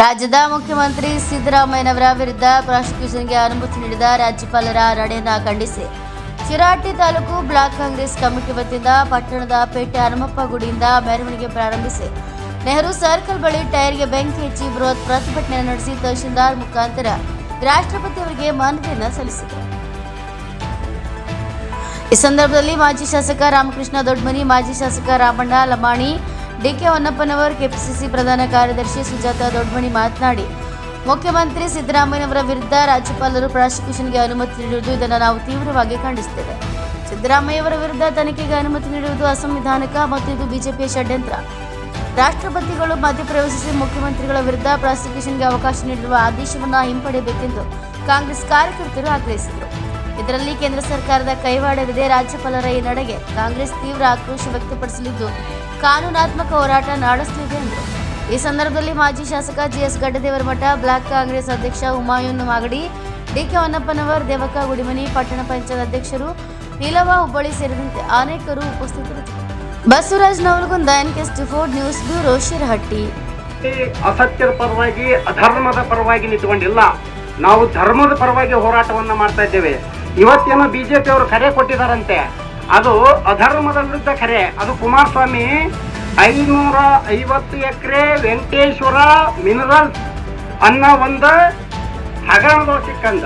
ರಾಜ್ಯದ ಮುಖ್ಯಮಂತ್ರಿ ಸಿದ್ದರಾಮಯ್ಯನವರ ವಿರುದ್ಧ ಪ್ರಾಸಿಕ್ಯೂಷನ್ಗೆ ಅನುಮತಿ ನೀಡಿದ ರಾಜ್ಯಪಾಲರ ನಡೆಯನ್ನ ಖಂಡಿಸಿ. ಶಿರಾಟಿ ತಾಲೂಕು ಬ್ಲಾಕ್ ಕಾಂಗ್ರೆಸ್ ಕಮಿಟಿ ವತಿಯಿಂದ ಪಟ್ಟಣದ ಪೇಟೆ ಹನುಮಪ್ಪ ಗುಡಿಯಿಂದ ಮೆರವಣಿಗೆ ಪ್ರಾರಂಭಿಸಿ. ನೆಹರು ಸರ್ಕಲ್ ಬಳಿ ಟೈರ್ಗೆ ಬೆಂಕಿ ಹಚ್ಚಿ ಬೃಹತ್ ಪ್ರತಿಭಟನೆ ನಡೆಸಿ ತಹಶೀಲ್ದಾರ್ ಮುಖಾಂತರ ರಾಷ್ಟ್ರಪತಿ ಅವರಿಗೆ ಮನವಿಯನ್ನು ಸಲ್ಲಿಸಿದರು. ಈ ಸಂದರ್ಭದಲ್ಲಿ ಮಾಜಿ ಶಾಸಕ ರಾಮಕೃಷ್ಣ ದೊಡ್ಡಮನಿ ಮಾಜಿ ಶಾಸಕ Ramanna Lamani D K Honnappanavar KPCC ಪ್ರಧಾನ ಕಾರ್ಯದರ್ಶಿ ಸುಜಾತ ದೊಡ್ಮಣಿ ಮಾತನಾಡಿ, ಮುಖ್ಯಮಂತ್ರಿ ಸಿದ್ದರಾಮಯ್ಯನವರ ವಿರುದ್ಧ ರಾಜ್ಯಪಾಲರು ಪ್ರಾಸಿಕ್ಯೂಷನ್ಗೆ ಅನುಮತಿ ನೀಡುವುದು ಇದನ್ನು ನಾವು ತೀವ್ರವಾಗಿ ಖಂಡಿಸುತ್ತೇವೆ. ಸಿದ್ದರಾಮಯ್ಯವರ ವಿರುದ್ಧ ತನಿಖೆಗೆ ಅನುಮತಿ ನೀಡುವುದು ಅಸಂವಿಧಾನಿಕ ಮತ್ತು ಇದು ಬಿಜೆಪಿಯ ಷಡ್ಯಂತ್ರ. ರಾಷ್ಟ್ರಪತಿಗಳು ಮಧ್ಯಪ್ರವೇಶಿಸಿ ಮುಖ್ಯಮಂತ್ರಿಗಳ ವಿರುದ್ಧ ಪ್ರಾಸಿಕ್ಯೂಷನ್ಗೆ ಅವಕಾಶ ನೀಡಿರುವ ಆದೇಶವನ್ನು ಹಿಂಪಡೆಯಬೇಕೆಂದು ಕಾಂಗ್ರೆಸ್ ಕಾರ್ಯಕರ್ತರು ಆಗ್ರಹಿಸಿದರು. ಇದರಲ್ಲಿ ಕೇಂದ್ರ ಸರ್ಕಾರದ ಕೈವಾಡವಿದೆ. ರಾಜ್ಯಪಾಲರ ಈ ನಡೆಗೆ ಕಾಂಗ್ರೆಸ್ ತೀವ್ರ ಆಕ್ರೋಶ ವ್ಯಕ್ತಪಡಿಸಲಿದ್ದು, ಕಾನೂನಾತ್ಮಕ ಹೋರಾಟ ನಡೆಸಲಿದೆ ಎಂದರು. ಈ ಸಂದರ್ಭದಲ್ಲಿ ಮಾಜಿ ಶಾಸಕ ಜಿಎಸ್ ಗಡ್ಡದೇವರ ಮಠ, ಬ್ಲಾಕ್ ಕಾಂಗ್ರೆಸ್ ಅಧ್ಯಕ್ಷ ಉಮಾಯುನ್ ಮಾಗಡಿ, ಡಿಕೆ ಹೊನ್ನಪ್ಪನವರ್, ದೇವಕ್ಕ ಗುಡಿಮನಿ, ಪಟ್ಟಣ ಪಂಚಾಯತ್ ಅಧ್ಯಕ್ಷರು, ನೀಲವ ಹುಬ್ಬಳ್ಳಿ ಸೇರಿದಂತೆ ಅನೇಕರು ಉಪಸ್ಥಿತರಿದ್ದರು. ಬಸವರಾಜ್ ನವಲಗುಂದ ಎನ್ಕೆಸ್ ಸ್ಟಿಫೋರ್ಡ್ ನ್ಯೂಸ್ ಬ್ಯೂರೋ, ಶಿರಹಟ್ಟಿ. ಅಸತ್ಯದ ಪರವಾಗಿ, ಅಧರ್ಮದ ಪರವಾಗಿ ನಿಂತ್ಕೊಂಡಿಲ್ಲ. ನಾವು ಧರ್ಮದ ಪರವಾಗಿ ಹೋರಾಟವನ್ನ ಮಾಡ್ತಾ ಇದ್ದೇವೆ. ಇವತ್ತೇನೋ ಬಿಜೆಪಿ ಅವರು ಕರೆ ಕೊಟ್ಟಿದಾರಂತೆ. ಅದು ಅಧರ್ಮದ ವಿರುದ್ಧ ಕರೆ. ಅದು ಕುಮಾರಸ್ವಾಮಿ, ಐನೂರ ಐವತ್ತು ಎಕರೆ ವೆಂಕಟೇಶ್ವರ ಮಿನರಲ್ಸ್ ಅನ್ನೋ ಒಂದು ಹಗರಣದ ಸಿಕ್ಕಂದ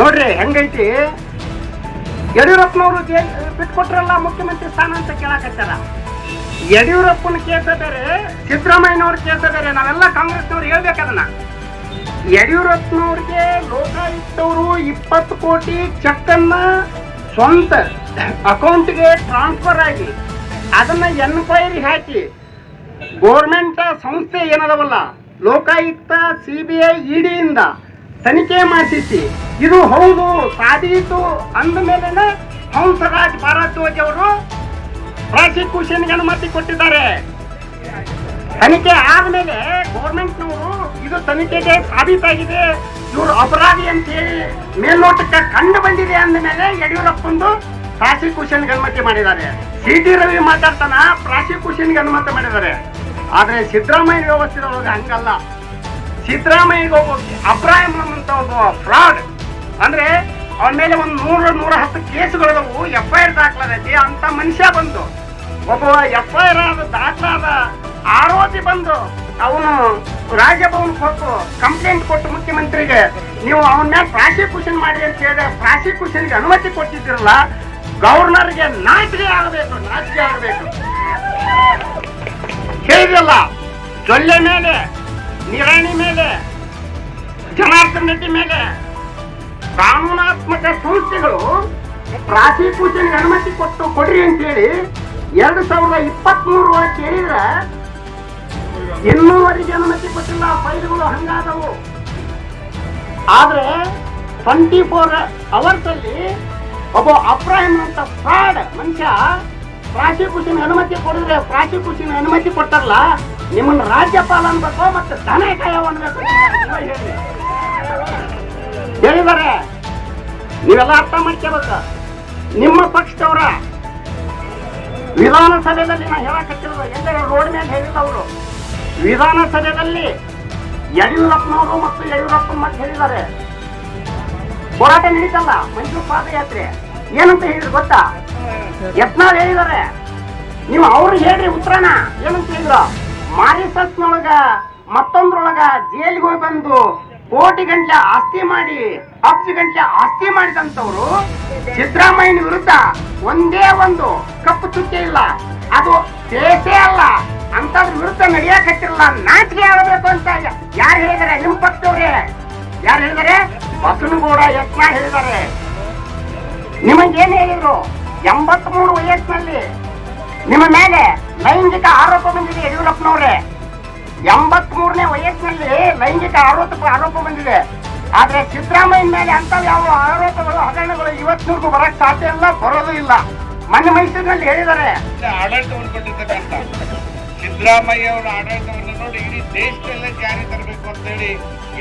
ನೋಡ್ರಿ, ಹೆಂಗೈತಿ? ಯಡಿಯೂರಪ್ಪನವರು ಜೈಲ್ ಬಿಟ್ಕೊಟ್ರಲ್ಲ ಮುಖ್ಯಮಂತ್ರಿ ಸ್ಥಾನ ಅಂತ ಕೇಳಕತ್ತಾರ. ಯಡಿಯೂರಪ್ಪನ ಕೇಸ ಬೇರೆ ಸಿದ್ದರಾಮಯ್ಯನವ್ರ ಕೇಸ ಬೇರೆ ನಾವೆಲ್ಲ ಕಾಂಗ್ರೆಸ್ನವ್ರು ಹೇಳ್ಬೇಕದನ್ನ ಯಡಿಯೂರಪ್ಪನವ್ರಿಗೆ ಲೋಕಾಯುಕ್ತವರು ಇಪ್ಪತ್ತು ಕೋಟಿ ಚೆಕ್ ಅನ್ನ ಸ್ವಂತ ಅಕೌಂಟ್ಗೆ ಟ್ರಾನ್ಸ್ಫರ್ ಆಗಿ ಅದನ್ನ ಎನ್ಕ್ವೈರಿ ಹಾಕಿ ಗೋರ್ಮೆಂಟ್ ಸಂಸ್ಥೆ ಏನದವಲ್ಲ, ಲೋಕಾಯುಕ್ತ ಸಿ ಬಿ ಐ ಇಡಿಯಿಂದ ತನಿಖೆ ಮಾಡಿಸಿ ಇದು ಹೌದು ಸಾಧೀತು ಅಂದ ಮೇಲೆ ಹಂಸರಾಜ್ ಭಾರದ್ವಾಜ್ ಅವರು ಪ್ರಾಸಿಕ್ಯೂಷನ್ಗೆ ಅನುಮತಿ ಕೊಟ್ಟಿದ್ದಾರೆ. ತನಿಖೆ ಆದ್ಮೇಲೆ ಗೌರ್ಮೆಂಟ್ನವರು ಇದು ತನಿಖೆಗೆ ಸಾಬೀತಾಗಿದೆ. ಇವರು ಅಪರಾಧಿ ಅಂತ ಹೇಳಿ ಮೇಲ್ನೋಟಕ್ಕೆ ಕಂಡು ಬಂದಿದೆ ಅಂದ ಮೇಲೆ ಯಡಿಯೂರಪ್ಪಂದು ಪ್ರಾಸಿಕ್ಯೂಷನ್ಗೆ ಅನುಮತಿ ಮಾಡಿದ್ದಾರೆ. ಸಿ ಟಿ ರವಿ ಮಾತಾಡ್ತಾನ, ಪ್ರಾಸಿಕ್ಯೂಷನ್ಗೆ ಅನುಮತಿ ಮಾಡಿದ್ದಾರೆ. ಆದ್ರೆ ಸಿದ್ದರಾಮಯ್ಯ ವ್ಯವಸ್ಥೆ ಒಳಗೆ ಹಂಗಲ್ಲ ಸಿದ್ದರಾಮಯ್ಯಗೆ ಒಬ್ಬ ಮಾಡುವಂತ ಒಂದು ಫ್ರಾಡ್. ಅಂದ್ರೆ ಅವನ ಮೇಲೆ ಒಂದು ನೂರ ನೂರ ಹತ್ತು ಕೇಸುಗಳಿದವು, ಎಫ್ ಐ ಆರ್ ಅಂತ ಮನುಷ್ಯ ಬಂತು ಒಬ್ಬ ಎಫ್ ಐ ಆರ್ ದಾಖಲಾದ ಆರೋಪಿ ಬಂದು ಅವನು ರಾಜಭವನ್ ಕೊಟ್ಟು ಕಂಪ್ಲೇಂಟ್ ಕೊಟ್ಟು ಮುಖ್ಯಮಂತ್ರಿಗೆ, ನೀವು ಅವನ ಮೇಲೆ ಪ್ರಾಸಿಕ್ಯೂಷನ್ ಮಾಡಿ ಅಂತ ಹೇಳಿದ್ರೆ ಪ್ರಾಸಿಕ್ಯೂಷನ್ಗೆ ಅನುಮತಿ ಕೊಟ್ಟಿದ್ದಿರಲ್ಲ ಗವರ್ನರ್ಗೆ ನಾಚಿಕೆ ಆಗಬೇಕು ನಾಚಿಕೆ ಆಗಬೇಕು. ಹೇಳಿದ್ರಲ್ಲ ಜೊಲ್ಲೆ ಮೇಲೆ, ನಿರಾಣಿ ಮೇಲೆ, ಜನಾರ್ದನ್ ರೆಡ್ಡಿ ಮೇಲೆ ಕಾನೂನಾತ್ಮಕ ಸಂಸ್ಥೆಗಳು ಪ್ರಾಸಿಕ್ಯೂಷನ್ಗೆ ಅನುಮತಿ ಕೊಟ್ಟು ಕೊಡ್ರಿ ಅಂತೇಳಿ ಎರಡು ಸಾವಿರದ ಇಪ್ಪತ್ಮೂರು ಒಳಗೆ ಕೇಳಿದ್ರೆ ಇನ್ನೂವರೆಗೆ ಅನುಮತಿ ಕೊಟ್ಟಿಲ್ಲ, ಫೈಲ್ಗಳು ಹಂಗಾದವು. ಆದ್ರೆ ಟ್ವೆಂಟಿ ಫೋರ್ ಅವರ್ಸ್ ಅಲ್ಲಿ ಒಬ್ಬ ಅಪ್ರಾಯಂ ಅಂತ ಫ್ರಾಡ್ ಮನುಷ್ಯ ಪ್ರಾಸಿಕ್ಯೂಷನ್ ಅನುಮತಿ ಕೊಡಿದ್ರೆ ಪ್ರಾಸಿಕ್ಯೂಷನ್ ಅನುಮತಿ ಕೊಟ್ಟಾರಲ್ಲ ನಿಮ್ಮನ್ನ ರಾಜ್ಯಪಾಲ ಅನ್ಬೇಕು ಮತ್ತೆ ದನ ಕಾಯ ಅನ್ಬೇಕು. ಹೇಳಿದ್ದಾರೆ ನೀವೆಲ್ಲ ಅರ್ಥ ಮಾಡ್ಕೋಬೇಕು. ನಿಮ್ಮ ಪಕ್ಷದವರ ವಿಧಾನಸಭೆಯಲ್ಲಿ ನಾ ಹೇಳಕತ್ತಿರೋದು ಎಲ್ಲರೂ ರೋಡ್ ಮೇಲೆ ಹೇಳಿಲ್ಲ ಅವರು. ವಿಧಾನಸಭೆಯಲ್ಲಿ ಯಡಿಯೂರಪ್ಪನವರು ಮತ್ತು ಯಡಿಯೂರಪ್ಪನ ಮತ್ತೆ ಹೇಳಿದ್ದಾರೆ ಹೋರಾಟ ನಡೀತಲ್ಲ, ಮೈಸೂರು ಪಾದಯಾತ್ರೆ. ಏನಂತ ಹೇಳಿದ್ರು ಗೊತ್ತಾ? ಯತ್ನಾಳ್ ಹೇಳಿದ್ದಾರೆ. ನೀವು ಅವ್ರು ಹೇಳ್ರಿ ಉತ್ತರನ. ಏನಂತ ಹೇಳಿದ್ರು? ಮಾರಿಸಸ್ನೊಳಗ ಮತ್ತೊಂದ್ರೊಳಗ ಜೈಲಿಗೆ ಹೋಗಿ ಬಂದು ಕೋಟಿ ಗಂಟ್ಲೆ ಆಸ್ತಿ ಮಾಡಿ, ಹತ್ತು ಗಂಟ್ಲೆ ಆಸ್ತಿ ಮಾಡಿದಂತವ್ರು ಸಿದ್ದರಾಮಯ್ಯನ ವಿರುದ್ಧ ಒಂದೇ ಒಂದು ಕಪ್ಪು ಚುಕ್ಕೆ ಇಲ್ಲ. ಅದು ಕೇಸೇ ಅಲ್ಲ. ಅಂತದ್ರ ವಿರುದ್ಧ ನಡೆಯಕತ್ತಿರಲ್ಲ ನಾಚಿಕೆ ಆಗಬೇಕು ಅಂತ ಯಾರು ಹೇಳಿದಾರೆ? ನಿಮ್ ಪಕ್ಷದವ್ರೆ. ಯಾರು ಹೇಳಿದಾರೆ? ಬಸನಗೌಡ ಯತ್ನ ಹೇಳಿದ್ದಾರೆ ನಿಮಗೇನು ಹೇಳಿದ್ರು? ಎಂಬತ್ ಮೂರು ವಯಸ್ಸಿನಲ್ಲಿ ನಿಮ್ಮ ಮೇಲೆ ಲೈಂಗಿಕ ಆರೋಪ ಬಂದಿದೆ ಯಡಿಯೂರಪ್ಪನವ್ರೆ. ಎಂಬತ್ ಮೂರನೇ ವಯಸ್ಸಿನಲ್ಲಿ ಲೈಂಗಿಕ ಆರೋಪ ಆರೋಪ ಬಂದಿದೆ. ಆದ್ರೆ ಸಿದ್ದರಾಮಯ್ಯ ಮೇಲೆ ಅಂತ ಯಾವ ಆರೋಪಗಳು, ಹಗರಣಗಳು ಇವತ್ತಿನವರೆಗೂ ಬರಕ್ ಸಾಧ್ಯ ಇಲ್ಲ, ಬರೋದು ಇಲ್ಲ. ಮನೆ ಮೈಸೂರಿನಲ್ಲಿ ಹೇಳಿದ್ದಾರೆ ಸಿದ್ದರಾಮಯ್ಯ ಅವರ ಆಡಳಿತವನ್ನು ನೋಡಿ ಇಡೀ ದೇಶದಲ್ಲೇ ಜಾರಿ ತರಬೇಕು ಅಂತ ಹೇಳಿ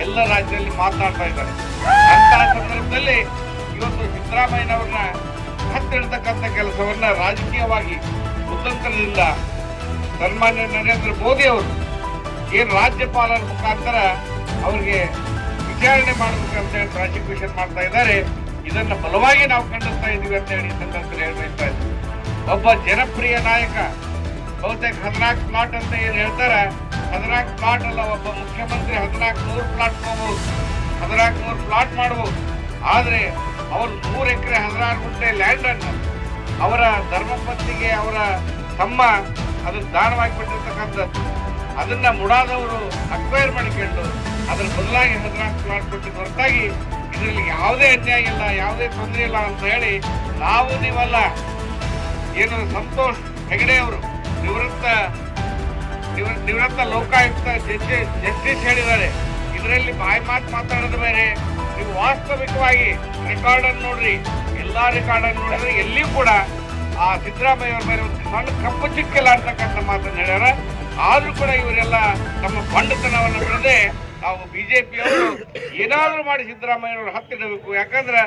ಎಲ್ಲ ರಾಜ್ಯದಲ್ಲಿ ಮಾತನಾಡ್ತಾ ಇದ್ದಾರೆ. ಅಂತಹ ಸಂದರ್ಭದಲ್ಲಿ ಇವತ್ತು ಸಿದ್ದರಾಮಯ್ಯನವ್ರನ್ನ ಹತ್ತಿಡ್ತಕ್ಕಂಥ ಕೆಲಸವನ್ನ ರಾಜಕೀಯವಾಗಿ ಕುತಂತ್ರದಿಂದ ಸನ್ಮಾನ್ಯ ನರೇಂದ್ರ ಮೋದಿ ಅವರು ಏನು ರಾಜ್ಯಪಾಲರ ಮುಖಾಂತರ ಅವ್ರಿಗೆ ವಿಚಾರಣೆ ಮಾಡಬೇಕಂತ ಹೇಳಿ ಪ್ರಾಸಿಕ್ಯೂಷನ್ ಮಾಡ್ತಾ ಇದ್ದಾರೆ. ಇದನ್ನು ಬಲವಾಗಿ ನಾವು ಖಂಡಿಸ್ತಾ ಇದ್ದೀವಿ ಅಂತ ಹೇಳಿ ಸಂದರ್ಭದಲ್ಲಿ ಹೇಳ್ತಾ ಒಬ್ಬ ಜನಪ್ರಿಯ ನಾಯಕ ಬಹುತೇಕ ಹದಿನಾಲ್ಕು ಪ್ಲಾಟ್ ಅಂತ ಏನು ಹೇಳ್ತಾರೆ? ಹದಿನಾಲ್ಕು ಪ್ಲಾಟ್ ಅಲ್ಲ, ಒಬ್ಬ ಮುಖ್ಯಮಂತ್ರಿ ಹದಿನಾಲ್ಕು ನೂರು ಪ್ಲಾಟ್ ತಗೋಬಹುದು ಹದಿನಾಲ್ಕು ನೂರು ಪ್ಲಾಟ್ ಮಾಡಬಹುದು ಆದ್ರೆ ಅವರು ನೂರು ಎಕರೆ ಹದಿನಾರು ಗುಂಟೆ ಲ್ಯಾಂಡ್ ಅನ್ನು ಅವರ ಧರ್ಮಪತ್ನಿಗೆ, ಅವರ ತಮ್ಮ ಅದನ್ನು ದಾನವಾಗಿ ಕೊಟ್ಟಿರ್ತಕ್ಕಂಥದ್ದು. ಅದನ್ನ ಮುಡಾದವರು ಅಕ್ವೈರ್ ಮಾಡಿಕೊಂಡು ಅದರ ಬದಲಾಗಿ ಹದಿನಾಲ್ಕು ಪ್ಲಾಟ್ ಕೊಟ್ಟಿದ್ದು ಹೊರತಾಗಿ ಇದರಲ್ಲಿ ಯಾವುದೇ ಅನ್ಯಾಯ ಇಲ್ಲ, ಯಾವುದೇ ತೊಂದರೆ ಇಲ್ಲ ಅಂತ ಹೇಳಿ ನಾವು ನೀವಲ್ಲ. ಏನು ಸಂತೋಷ್ ಹೆಗಡೆ ಅವರು ನಿವೃತ್ತ ನಿವೃ- ನಿವೃತ್ತ ಲೋಕಾಯುಕ್ತ ಜಡ್ಜಿ- ಜಸ್ಟಿಸ್ ಹೇಳಿದ್ದಾರೆ. ಇದರಲ್ಲಿ ಬಾಯಿ ಮಾತು ಮಾತಾಡೋದು ಬೇರೆ, ನೀವು ವಾಸ್ತವಿಕವಾಗಿ ರೆಕಾರ್ಡ್ ಅನ್ನು ನೋಡ್ರಿ, ಎಲ್ಲಾ ರೆಕಾರ್ಡ್ ಅನ್ನು ನೋಡಿದ್ರೆ ಎಲ್ಲಿಯೂ ಕೂಡ ಆ ಸಿದ್ದರಾಮಯ್ಯ ಅವರ ಮೇಲೆ ಒಂದು ಸಣ್ಣ ಕಪ್ಪು ಚಿಕ್ಕಿಲ್ಲ ಅಂತಕ್ಕಂಥ ಮಾತನ್ನು ಹೇಳ್ಯಾರ. ಆದ್ರೂ ಕೂಡ ಇವರೆಲ್ಲ ತಮ್ಮ ಬಂಡತನವನ್ನು ಬಿಡದೆ ನಾವು ಬಿಜೆಪಿಯವರು ಏನಾದ್ರೂ ಮಾಡಿ ಸಿದ್ದರಾಮಯ್ಯನವರು ಹತ್ತಿಡಬೇಕು ಯಾಕಂದ್ರೆ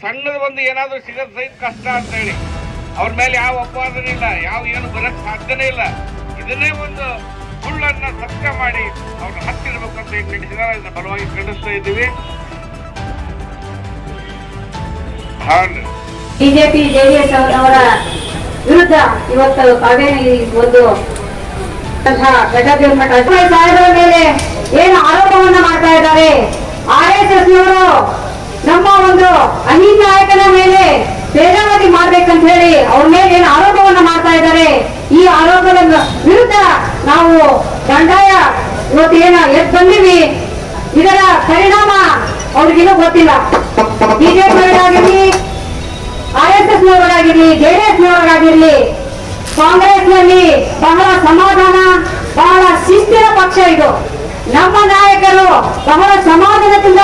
ಸಣ್ಣದ ಒಂದು ಏನಾದ್ರೂ ಸಿಗೋದು ಸಹಿತ ಕಷ್ಟ ಅಂತ ಹೇಳಿ. ಅವ್ರ ಮೇಲೆ ಯಾವ ಅಪವಾದನೂ ಇಲ್ಲ, ಯಾವ ಏನು ಬರಕ್ ಸಾಧ್ಯನೇ ಇಲ್ಲ. ಇದನ್ನೇ ಒಂದು ಸುಳ್ಳನ್ನ ಸತ್ಯ ಮಾಡಿ ಅವ್ರನ್ನ ಹತ್ತಿರಬೇಕು ಅಂತ ನಡೆಸಿದಾರೆ ಇದನ್ನ ಬಲವಾಗಿ ಖಂಡಿಸ್ತಾ ಇದ್ದೀವಿ. ಬಿಜೆಪಿ, ಜೆಡಿಎಸ್ ಅವರ ವಿರುದ್ಧ ಇವತ್ತು ಕಾವೇರಿ ಒಂದು ಸಾಹೇಬರ ಮೇಲೆ ಏನು ಆರೋಪವನ್ನ ಮಾಡ್ತಾ ಇದ್ದಾರೆ? ಆರ್ ಎಸ್ ಎಸ್ ನಮ್ಮ ಒಂದು ಅನಿ ನಾಯಕನ ಮೇಲೆ ಬೇರಾವತಿ ಮಾಡ್ಬೇಕಂತ ಹೇಳಿ ಅವ್ರ ಮೇಲೆ ಏನು ಆರೋಪವನ್ನ ಮಾಡ್ತಾ ಇದ್ದಾರೆ. ಈ ಆರೋಪದ ವಿರುದ್ಧ ನಾವು ಬಂಡಾಯ ಇವತ್ತು ಏನ ಎದ್ ಬಂದಿವಿ. ಇದರ ಪರಿಣಾಮ ಅವ್ರಿಗಿನ್ನೂ ಗೊತ್ತಿಲ್ಲ. ಬಿಜೆಪಿಯವರಾಗಿರ್ಲಿ, ಆರ್ ಎಸ್ ಎಸ್ ನವರಾಗಿರ್ಲಿ ಜೆಡಿಎಸ್ ನವರಾಗಿರ್ಲಿ ಕಾಂಗ್ರೆಸ್ನಲ್ಲಿ ಬಹಳ ಸಮಾಧಾನ, ಬಹಳ ಶಿಸ್ತಿನ ಪಕ್ಷ ಇದು. ನಮ್ಮ ನಾಯಕರು ಬಹಳ ಸಮಾಧಾನದಿಂದ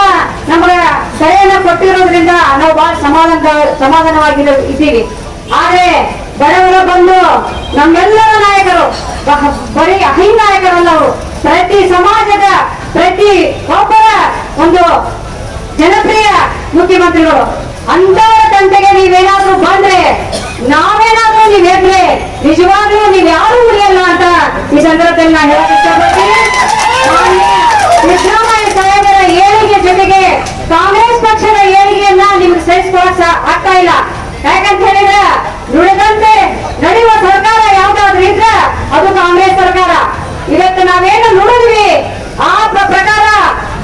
ನಮಗೆ ಸಲಹೆಯನ್ನು ಕೊಟ್ಟಿರೋದ್ರಿಂದ ನಾವು ಬಹಳ ಸಮಾಧಾನ ಸಮಾಧಾನವಾಗಿ ಇದ್ದೀವಿ. ಆದ್ರೆ ಬಡವರ ಬಂದು ನಮ್ಮೆಲ್ಲರ ನಾಯಕರು ಬರೀ ಅಹಿಂ ನಾಯಕರಲ್ಲ ಪ್ರತಿ ಸಮಾಜದ ಪ್ರತಿ ಒಬ್ಬರ ಒಂದು ಜನಪ್ರಿಯ ಮುಖ್ಯಮಂತ್ರಿಗಳು ಅಂತವರ ತಂಟೆಗೆ ನೀವೇನಾದ್ರೂ ಬಂದ್ರೆ, ನಾವೇನಾದ್ರೂ ನೀವ್ ಎದ್ರೆ ನಿಜವಾಗ್ಲೂ ನೀವ್ ಯಾರು ಉಳಿಯಲ್ಲ ಅಂತ ಈ ಸಂದರ್ಭದಲ್ಲಿ ನಾನು ಹೇಳಕ್ ಸಿದ್ದರಾಮಯ್ಯ ಸಾಹೇಬರ ಏಳಿಗೆ ಜೊತೆಗೆ ಕಾಂಗ್ರೆಸ್ ಪಕ್ಷದ ಏಳಿಗೆಯನ್ನ ನಿಮ್ಗೆ ಸಹಿಸ್ಕೊಳಕ್ ಆಗ್ತಾ ಇಲ್ಲ. ಯಾಕಂತ ಹೇಳಿದ್ರೆ, ನುಡಿದಂತೆ ನಡೆಯುವ ಸರ್ಕಾರ ಯಾವ್ದಾದ್ರು ಇದ್ರೆ ಅದು ಕಾಂಗ್ರೆಸ್ ಸರ್ಕಾರ. ಇವತ್ತು ನಾವೇನು ನುಡಿದ್ವಿ ಆ ಪ್ರ- ಪ್ರಕಾರ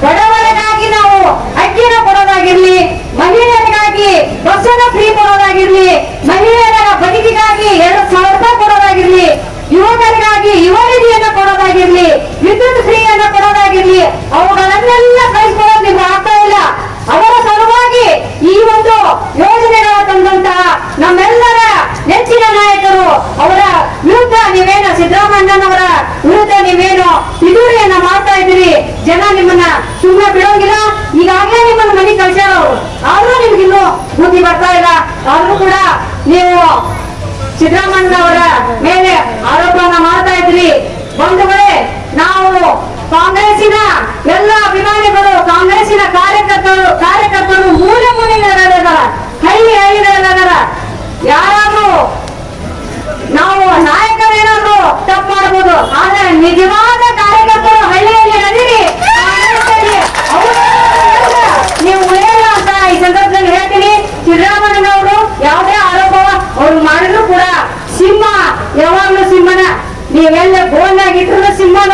ಬಡವರಿಗಾಗಿ ನಾವು ಅಕ್ಕಿನ ಕೊಡೋದಾಗಿರ್ಲಿ ಮಹಿಳೆಯರಿಗಾಗಿ ಬಸ್ಸನ್ನ ಫ್ರೀ ಕೊಡೋದಾಗಿರ್ಲಿ ಮಹಿಳೆಯರ ಬದುಕಿಗಾಗಿ ಎರಡು ಸಾವಿರ ರೂಪಾಯಿ ಕೊಡೋದಾಗಿರ್ಲಿ ಯುವಕರಿಗಾಗಿ ಯುವ ನಿಧಿಯನ್ನ ಕೊಡೋದಾಗಿರ್ಲಿ ವಿದ್ಯುತ್ ಫ್ರೀಯನ್ನ ಕೊಡೋದಾಗಿರ್ಲಿ ಅವುಗಳನ್ನೆಲ್ಲ ಕಳಿಸ್ಕೊಡೋದು ನಿಮ್ಗೆ ಆಗ್ತಾ ಇಲ್ಲ ಅವರ ಸಲುವಾಗಿ ಈ ಒಂದು ಯೋಜನೆಗಳ ತಂದಂತಹ ನಮ್ಮೆಲ್ಲರ ನೆಚ್ಚಿನ ನಾಯಕರು ಅವರ ವಿರುದ್ಧ ನೀವೇನು ಸಿದ್ದರಾಮಯ್ಯನವರ ವಿರುದ್ಧ ನೀವೇನು ಪಿತೂರಿಯನ್ನ ಮಾಡ್ತಾ ಇದ್ದೀರಿ ಜನ ನಿಮ್ಮನ್ನ ಸುಮ್ಮನೆ ಬಿಡೋಂಗಿಲ್ಲ ಈಗಾಗಲೇ ನಿಮ್ಮನ್ನ ಮನೆ ಕಳ್ಸ್ಯಾರ ಅವರು ಆದ್ರೂ ಬುದ್ಧಿ ಬರ್ತಾ ಇಲ್ಲ. ಆದ್ರೂ ಕೂಡ ನೀವು ಸಿದ್ದರಾಮಯ್ಯನವರ ಮೇಲೆ ಆರೋಪವನ್ನ ಮಾಡ್ತಾ ಇದ್ರಿ. ಬಂಧುಗಳೇ, ನಾವು ಕಾಂಗ್ರೆಸ್ಸಿನ ಎಲ್ಲ ಅಭಿಮಾನಿಗಳು, ಕಾಂಗ್ರೆಸ್ಸಿನ ಕಾರ್ಯಕರ್ತರು ಕಾರ್ಯಕರ್ತರು ಮೂಲೆ ಮೂಲೆಗಳದಾರ ಹಳ್ಳಿ ಹಳ್ಳಿಗಳದಾರ ಯಾರಾದ್ರೂ ನಾವು ನಾಯಕರೇನಾದ್ರೂ ತಪ್ಪು ಮಾಡ್ಬೋದು. ಆದ್ರೆ ನಿಜವಾದ ಕಾರ್ಯಕರ್ತರು ಹಳ್ಳಿಯಲ್ಲಿ ನಡೀರಿ ಕಾಂಗ್ರೆಸ್ಸಲ್ಲಿ ಅವ್ರ ವಿರುದ್ಧ ನೀವು ಉಳಿಯಲ್ಲ ಅಂತ ಈ ಸಂದರ್ಭದಲ್ಲಿ ಹೇಳ್ತೀನಿ ಸಿದ್ದರಾಮಯ್ಯನವರು ಯಾವುದೇ ಆರೋಪ ಅವ್ರು ಮಾಡಿದ್ರು ಕೂಡ ಸಿಂಹ ಯಾವಾಗ್ಲೂ ಸಿಂಹನ? ನೀವೆಲ್ಲ ಬೋಲ್ನಾಗ ಇಟ್ರು ಸಿಂಹನ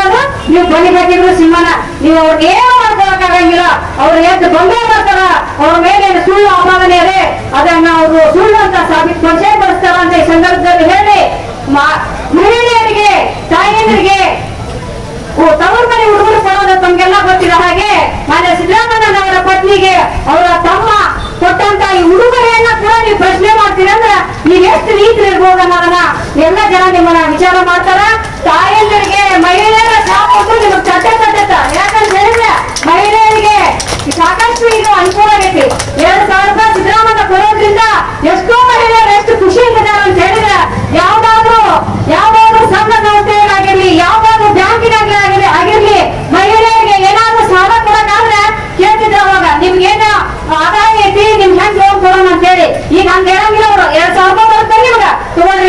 ನೀವು ಬಗ್ಗೆ ಸಿಂಹನ. ನೀವು ಅವ್ರಿಗೆ ಏನು ಮಾಡ್ಕೊಳಕ್ಕಾಗಂಗಿಲ್ಲ ಅವ್ರು ಎದ್ದು ಬಂದೇ ಬರ್ತಾರ. ಅವ್ರ ಮೇಲೆ ಸುಳ್ಳು ಆಪಾದನೆ ಇದೆ? ಅದನ್ನ ಅವರು ಸುಳ್ಳು ಅಂತ ಸಾಬೀತುಪಡಿಸೇ ಪಡಿಸ್ತಾರ ಅಂತ ಈ ಸಂದರ್ಭದಲ್ಲಿ ಹೇಳಿ. ಮಹಿಳೆಯರಿಗೆ, ತಾಯಂದ್ರಿಗೆ ತವರು ಮನೆ ಹುಡುಗರು ಕೊಡೋದು ತಮ್ಗೆಲ್ಲ ಗೊತ್ತಿರೋ ಹಾಗೆ, ಮಾನ್ಯ ಸಿದ್ದರಾಮಯ್ಯನವರ ಪತ್ನಿಗೆ ಅವರ ತಮ್ಮ ಕೊಟ್ಟಂತ ಈ ಉಡುಗೊರೆಯನ್ನ ಕೂಡ ನೀವು ಪ್ರಶ್ನೆ ಮಾಡ್ತೀರಂದ್ರ ನೀವ್ ಎಷ್ಟ್ ರೀತಿ ಇರ್ಬೋದು ಅನ್ನೋದನ್ನ ಎಲ್ಲ ಜನ ನಿಮ್ಮನ್ನ ವಿಚಾರ ಮಾಡ್ತಾರ? ತಾಯಂದರಿಗೆ ಮಹಿಳೆಯರ ಸಾಕು ನಿಮಗೆ ಚಟ್ಟ ಕಟ್ಟತ್ತ ಯಾಕಂತ ಹೇಳಿದ್ರೆ ಮಹಿಳೆಯರಿಗೆ ಸಾಕಷ್ಟು ಇದು ಅನುಕೂಲ ಆಗೈತಿ. ಎರಡ್ ಸಾವಿರದ ಸಿದ್ದರಾಮಯ್ಯ ಕೊಡೋ